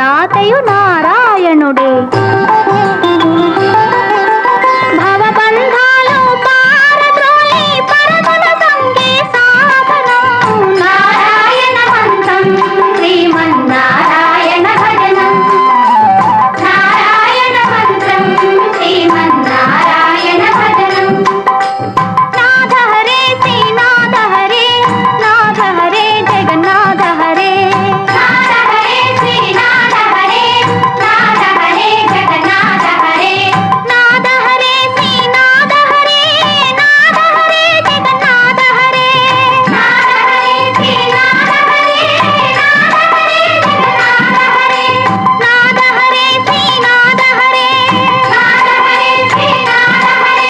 தாத்தையும் நாராயணுடே.